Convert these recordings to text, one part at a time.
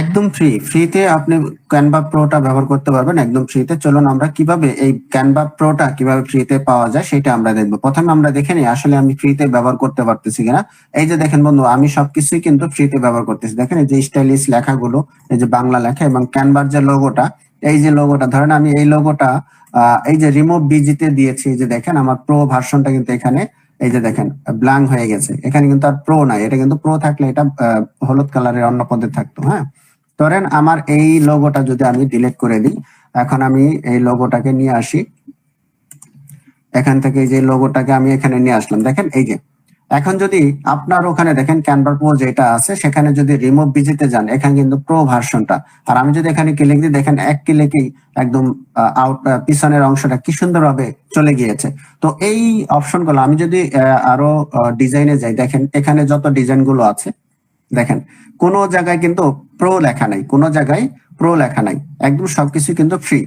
একদম ফ্রি ফ্রিতে আপনি ক্যানভা প্রোটা ব্যবহার করতে পারবেন, একদম ফ্রিতে চলুন আমরা কীভাবে এই ক্যানভা প্রোটা কীভাবে ফ্রিতে পাওয়া যায় সেটা আমরা দেখব। প্রথমে আমরা দেখে নিই, আসলে আমি ফ্রিতে ব্যবহার করতে পারতেছি কিনা। এই যে দেখেন বন্ধু, আমি সবকিছুই কিন্তু ফ্রিতে ব্যবহার করতেছি। দেখেন এই যে স্টাইলিশ লেখাগুলো, এই যে বাংলা লেখা এবং ক্যানভার যে লোগোটা এই যে লোগোটা ধরেন আমি এই লোগোটা এই যে রিমোভ বিজিতে দিয়েছি, এই যে দেখেন আমার প্রো ভার্সনটা কিন্তু এখানে, এই যে দেখেন ব্ল্যাঙ্ক হয়ে গেছে। এখানে কিন্তু আর প্রো নাই, এটা কিন্তু প্রো থাকলে এটা হলুদ কালারের অন্য পদে থাকতো হ্যাঁ? ধরেন আমার এই লোগোটা যদি আমি ডিলিট করে দিই, এখন আমি এই লোগোটাকে নিয়ে আসি। এখান থেকে যে লোগোটাকে আমি এখানে নিয়ে আসলাম, দেখেন এই যে। এখন যদি আপনার ওখানে দেখেন ক্যানভার প্রো যেটা আছে, সেখানে যদি রিমুভ বিজিতে যান, এখানে কিন্তু প্রো ভার্সনটা আর আমি যদি এখানে ক্লিক দিই, দেখেন এক ক্লিকেই একদম আউট পিছনের অংশটা কি সুন্দরভাবে চলে গিয়েছে। তো এই অপশনগুলো আমি যদি আরও ডিজাইনে যাই, দেখেন এখানে যত ডিজাইনগুলো আছে দেখেন, কোনো জায়গায় কিন্তু প্রো লেখা নাই, কোনো জায়গায় প্রো লেখা নাই, একদম সবকিছু কিন্তু ফ্রি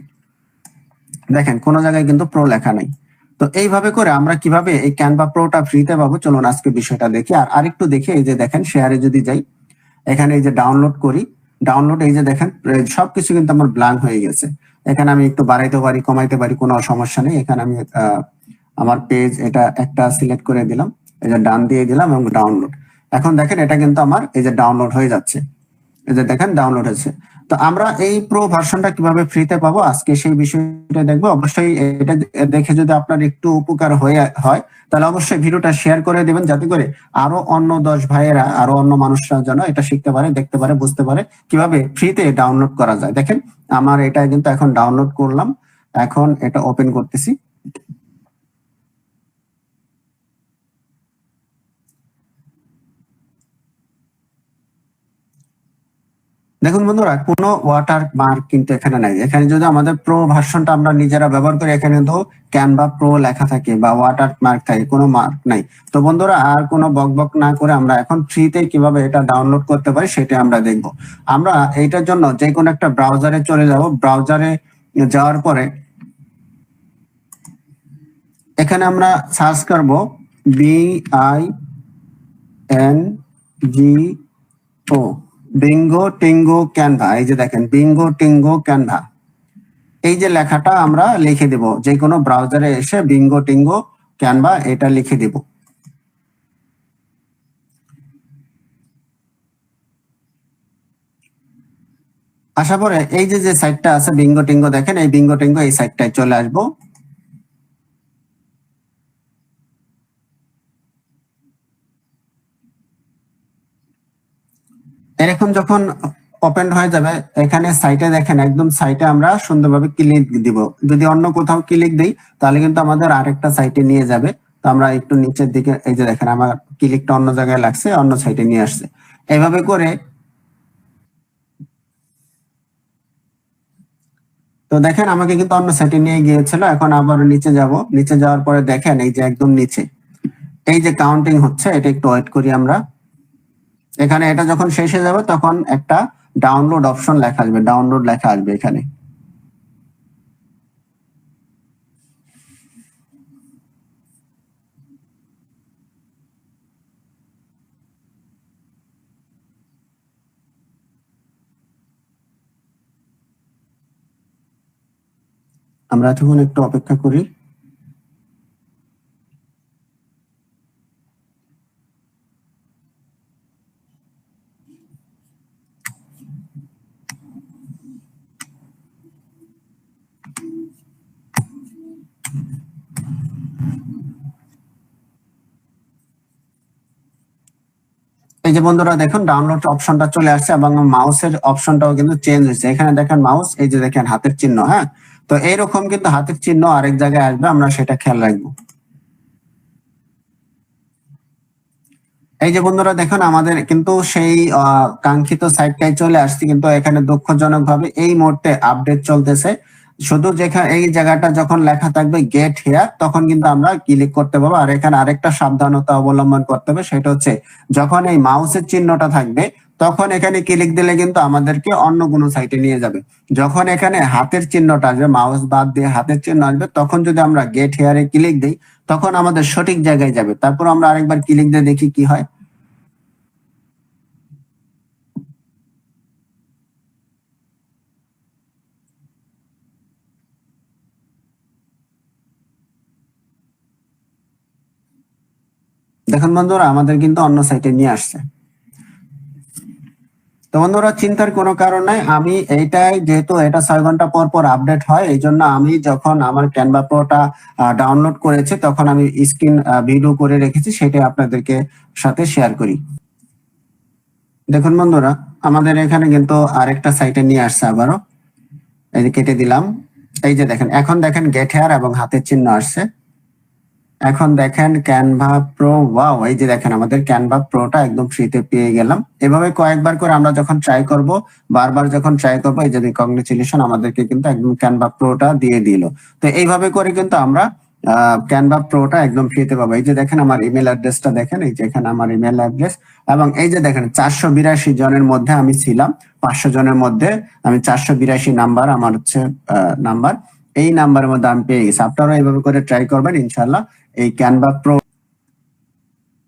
দেখেন, কোনো জায়গায় কিন্তু প্রো লেখা নাই। তো এইভাবে করে আমরা কীভাবে এই ক্যানভা প্রোটা ফ্রিতে পাবো? চলুন আজকে বিষয়টা দেখি। আর আরেকটু দেখি, এই যে দেখেন শেয়ারে যদি যাই, এখানে এই যে ডাউনলোড করি ডাউনলোড এই যে দেখেন সবকিছু কিন্তু আমার ব্ল্যাঙ্ক হয়ে গেছে। এখানে আমি একটু বাড়াইতে পারি, কমাইতে পারি, কোনো সমস্যা নেই। এখানে আমি আমার পেজ এটা একটা সিলেক্ট করে দিলাম যে ডান দিয়ে দিলাম এবং ডাউনলোড এখন দেখেন এটা কিন্তু আমার এই যে ডাউনলোড হয়ে যাচ্ছে। এই যে দেখেন ডাউনলোড হয়েছে। তো আমরা এই প্রো ভার্সনটা কীভাবে ফ্রিতে পাবো? আজকে সেই বিষয়টা দেখব। অবশ্যই এটা দেখে যদি আপনার একটু উপকার হয়ে, হয়, তাহলে অবশ্যই ভিডিওটা শেয়ার করে দেবেন। যাতে করে আরও অন্য দশ ভাইয়েরা, আরও অন্য মানুষরা যেন এটা শিখতে পারে, দেখতে পারে, বুঝতে পারে কীভাবে ফ্রিতে ডাউনলোড করা যায়। দেখেন, আমার এটা কিন্তু এখন ডাউনলোড করলাম। এখন এটা ওপেন করতেছি। দেখুন বন্ধুরা, কোনো ওয়াটার মার্ক কিন্তু এখানে নাই। এখানে যদি আমাদের প্রো ভার্সনটা আমরা নিজেরা ব্যবহার করি, এখানে কিন্তু ক্যানভা প্রো লেখা থাকে বা ওয়াটার মার্ক থাকে, কোনো মার্ক নাই। তো বন্ধুরা, আর কোনো বকবক না করে আমরা এখন ফ্রিতে কীভাবে এটা ডাউনলোড করতে পারি সেটা আমরা দেখব। আমরা এইটার জন্য যে কোনো একটা ব্রাউজারে চলে যাব। ব্রাউজারে যাওয়ার পরে এখানে আমরা সার্চ করব B I N G O bingo টিঙ্গো Canva এই যে দেখেন বিঙ্গো টিঙ্গো ক্যানভা এই যে লেখাটা আমরা লিখে দেব যে কোনো ব্রাউজারে এসে বিঙ্গো টিঙ্গো ক্যানভা এটা লিখে দেব। আশা করে এই যে যে সাইটটা আছে বিঙ্গো টিঙ্গো দেখেন, এই বিঙ্গো টিঙ্গো এই সাইটটায় চলে আসব। এরকম যখন ওপেন হয়ে যাবে, এখানে সাইটে দেখেন, একদম সাইটে আমরা সুন্দরভাবে ক্লিক দিব। যদি অন্য কোথাও ক্লিক দিই, তাহলে কিন্তু আমাদের আরেকটা সাইটে নিয়ে যাবে। তো আমরা একটু নিচের দিকে, এই যে দেখেন, আমার ক্লিকটা অন্য জায়গায় লাগছে, অন্য সাইটে নিয়ে আসছে। এইভাবে করে তো দেখেন, আমাকে কিন্তু অন্য সাইটে নিয়ে গিয়েছিল, এখন আবার নিচে যাব। নিচে যাওয়ার পরে দেখেন, এই যে একদম নিচে। এই যে কাউন্টিং হচ্ছে, এটা একটু ওয়েট করি আমরা। এখানে এটা যখন শেষ হয়ে যাবে, তখন একটা ডাউনলোড অপশন লেখা আসবে ডাউনলোড লেখা আসবে এখানে। আমরা এতক্ষণ একটু অপেক্ষা করি এই যে বন্ধুরা দেখুন ডাউনলোড অপশনটা চলে আসছে এবং মাউসের অপশনটাও কিন্তু চেঞ্জ হয়েছে। এখানে দেখেন মাউস এই যে দেখেন হাতের চিহ্ন হ্যাঁ? তো এইরকম কিন্তু হাতের চিহ্ন আরেক জায়গায় আসবে, আমরা সেটা খেয়াল রাখব। এই যে বন্ধুরা দেখুন, আমাদের কিন্তু সেই কাঙ্ক্ষিত সাইটটাই চলে আসছে, কিন্তু এখানে দুঃখজনক ভাবে এই মুহূর্তে আপডেট চলতেছে। শুধু যেখানে এই জায়গাটা যখন লেখা থাকবে গেট হেয়ার তখন কিন্তু আমরা ক্লিক করতে পারব। আর এখানে আরেকটা সাবধানতা অবলম্বন করতে হবে, সেটা হচ্ছে যখন এই মাউসের চিহ্নটা থাকবে, তখন এখানে ক্লিক দিলে কিন্তু আমাদেরকে অন্য কোনো সাইটে নিয়ে যাবে। যখন এখানে হাতের চিহ্নটা আসবে মাউস বাদ দিয়ে হাতের চিহ্ন আসবে, তখন যদি আমরা গেট হেয়ারে ক্লিক দিই, তখন আমাদের সঠিক জায়গায় যাবে। তারপর আমরা আরেকবার ক্লিক দিয়ে দেখি কি হয়। দেখুন বন্ধুরা, আমাদের কিন্তু অন্য সাইটে নিয়ে আসছে। তো বন্ধুরা, চিন্তার কোনো কারণ নাই। আমি এইটাই, যেহেতু এটা ছয় ঘণ্টা পর পর আপডেট হয়, এই জন্য আমি যখন আমার ক্যানভা প্রোটা ডাউনলোড করেছি, তখন আমি স্ক্রিন ভিডিও করে রেখেছি সেটা আপনাদেরকে সাথে শেয়ার করি। দেখুন বন্ধুরা, আমাদের এখানে কিন্তু আরেকটা সাইটে নিয়ে আসছে আবারও। এই যে কেটে দিলাম। এই যে দেখেন, এখন দেখেন গেট হেয়ার এবং হাতের চিহ্ন আসছে। এখন দেখেন ক্যানভা প্রো ওয়াও এই যে দেখেন আমাদের ক্যানভা প্রোটা একদম ফ্রিতে পেয়ে গেলাম। এভাবে কয়েকবার করে আমরা যখন ট্রাই করব, বারবার যখন ট্রাই করব, এই যে কংগ্রেচুলেশন আমাদেরকে কিন্তু একদম ক্যানভা প্রোটা দিয়ে দিল। তো এইভাবে করে কিন্তু আমরা ক্যানভা প্রোটা একদম ফ্রিতে পাবো। এই যে দেখেন আমার ইমেল অ্যাড্রেসটা দেখেন, এই যে এখানে আমার ইমেল অ্যাড্রেস এবং এই যে দেখেন চারশো বিরাশি জনের মধ্যে আমি ছিলাম। পাঁচশো জনের মধ্যে আমি চারশো বিরাশি নাম্বার আমার হচ্ছে নাম্বার এই নাম্বারের মধ্যে আমি পেয়ে গেছি। আপনারা এইভাবে করে ট্রাই করবেন ইনশাল্লাহ এই ক্যানভা প্রো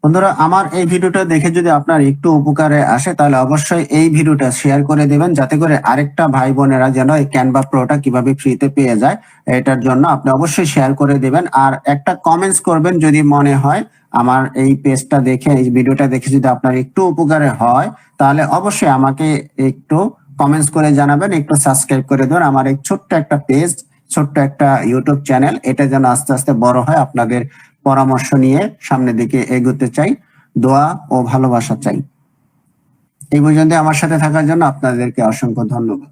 বন্ধুরা, আমার এই ভিডিওটা দেখে যদি আপনার একটু উপকারে আসে, তাহলে অবশ্যই এই ভিডিওটা শেয়ার করে দেবেন, যাতে করে আরেকটা ভাই বোনেরা যেন এই ক্যানভা প্রোটা কীভাবে ফ্রিতে পেয়ে যায়, এটার জন্য আপনি অবশ্যই শেয়ার করে দেবেন। আর একটা কমেন্টস করবেন যদি মনে হয়, আমার এই পেজটা দেখে, এই ভিডিওটা দেখে যদি আপনার একটু উপকারে হয়, তাহলে অবশ্যই আমাকে একটু কমেন্টস করে জানাবেন, একটু সাবস্ক্রাইব করে দেবেন। আমার এই ছোট্ট একটা পেজ ছোট্ট একটা ইউটিউব চ্যানেল এটা যেন আস্তে আস্তে বড় হয়, আপনাদের পরামর্শ নিয়ে সামনের দিকে এগোতে চাই। দোয়া ও ভালোবাসা চাই। এই পর্যন্ত আমার সাথে থাকার জন্য আপনাদেরকে অসংখ্য ধন্যবাদ।